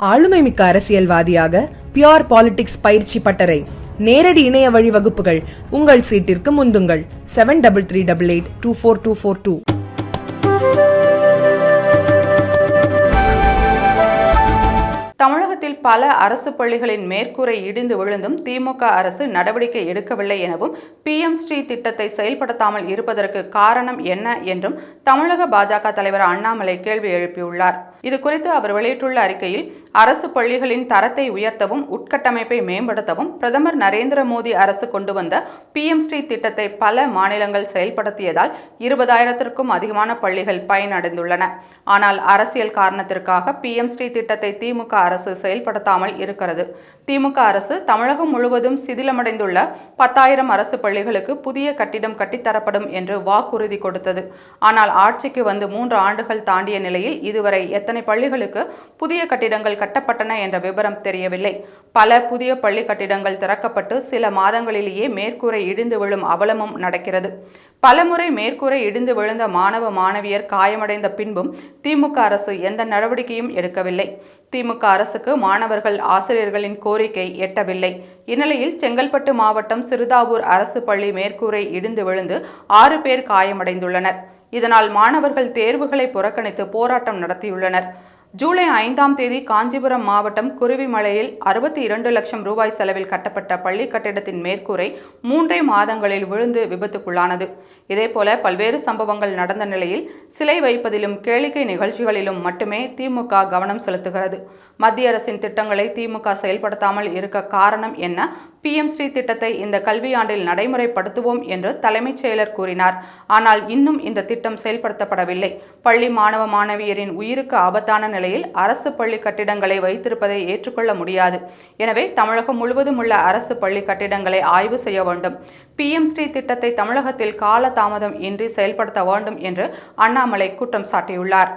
ஆளுமைமிக்க அரசியல்வாதியாக pure politics பயிற்சி பட்டறை. நேரடி இணைய வழி வகுப்புகள். உங்கள் சீட்டிற்கு முந்துங்கள். Seven double three double eight two four two four two தமிழகத்தில் பல அரசு பள்ளிகளின் மேற்கூரை இடிந்து விழுந்தும் திமுக அரசு நடவடிக்கை எடுக்கவில்லை எனவும் பிஎம் ஸ்ரீ திட்டத்தை செயல்படுத்தாமல் இருப்பதற்கு காரணம் என்ன என்றும் தமிழக பாஜக தலைவர் அண்ணாமலை கேள்வி எழுப்பியுள்ளார். இது குறித்து அவர் வெளியிட்டுள்ள அறிக்கையில் அரசு பள்ளிகளின் தரத்தை உயர்த்தவும் உட்கட்டமைப்பை மேம்படுத்தவும் பிரதமர் நரேந்திர மோடி அரசு கொண்டு வந்த பிஎம் ஸ்ரீ திட்டத்தை பல மாநிலங்கள் செயல்படுத்தியதால் இருபதாயிரத்திற்கும் அதிகமான பள்ளிகள் பயனடைந்துள்ளன. ஆனால் அரசியல் காரணத்திற்காக பிஎம் ஸ்ரீ திட்டத்தை திமுக அரசு செயல்படுத்தாமல் இருக்கிறது. திமுக அரசு தமிழகம் முழுவதும் சிதிலமடைந்துள்ள பத்தாயிரம் அரசு பள்ளிகளுக்கு புதிய கட்டிடம் கட்டித்தரப்படும் என்று வாக்குறுதி கொடுத்தது. ஆனால் ஆட்சிக்கு வந்து மூன்று ஆண்டுகள் தாண்டிய நிலையில் இதுவரை எத்தனை பள்ளிகளுக்கு புதிய கட்டிடங்கள் கட்டப்பட்டன என்ற விவரம் தெரியவில்லை. பல புதிய பள்ளி கட்டிடங்கள் திறக்கப்பட்டு சில மாதங்களிலேயே மேற்கூரை இடிந்து விழும் அவலமும் நடக்கிறது. பலமுறை மேற்கூரை இடிந்து விழுந்த மாணவ மாணவியர் காயமடைந்த பின்பும் திமுக அரசு எந்த நடவடிக்கையும் எடுக்கவில்லை. திமுக அரசுக்கு மாணவர்கள் ஆசிரியர்களின் கோரிக்கை எட்டவில்லை. இந்நிலையில் செங்கல்பட்டு மாவட்டம் சிறுதாவூர் அரசு பள்ளி மேற்கூரை இடிந்து விழுந்து ஆறு பேர் காயமடைந்துள்ளனர். இதனால் மாணவர்கள் தேர்வுகளை புறக்கணித்து போராட்டம் நடத்தியுள்ளனர். ஜூலை ஐந்தாம் தேதி காஞ்சிபுரம் மாவட்டம் குருவிமலையில் அறுபத்தி இரண்டு லட்சம் ரூபாய் செலவில் கட்டப்பட்ட பள்ளி கட்டிடத்தின் மேற்கூரை மூன்றே மாதங்களில் விழுந்து விபத்துக்குள்ளானது. இதேபோல பல்வேறு சம்பவங்கள் நடந்த நிலையில் சிலை வைப்பதிலும் கேளிக்கை நிகழ்ச்சிகளிலும் மட்டுமே திமுக கவனம் செலுத்துகிறது. மத்திய அரசின் திட்டங்களை திமுக செயல்படுத்தாமல் இருக்க காரணம் என்ன? பிஎம் ஸ்ரீ திட்டத்தை இந்த கல்வியாண்டில் நடைமுறைப்படுத்துவோம் என்று தலைமைச் செயலர் கூறினார். ஆனால் இன்னும் இந்த திட்டம் செயல்படுத்தப்படவில்லை. பள்ளி மாணவ மாணவியரின் உயிருக்கு ஆபத்தான நிலையில் அரசு பள்ளி கட்டிடங்களை வைத்திருப்பதை ஏற்றுக்கொள்ள முடியாது. எனவே தமிழகம் முழுவதும் உள்ள அரசு பள்ளி கட்டிடங்களை ஆய்வு செய்ய வேண்டும். பிஎம் ஸ்ரீ திட்டத்தை தமிழகத்தில் கால தாமதம் இன்றி செயல்படுத்த வேண்டும் என்று அண்ணாமலை குற்றம் சாட்டியுள்ளார்.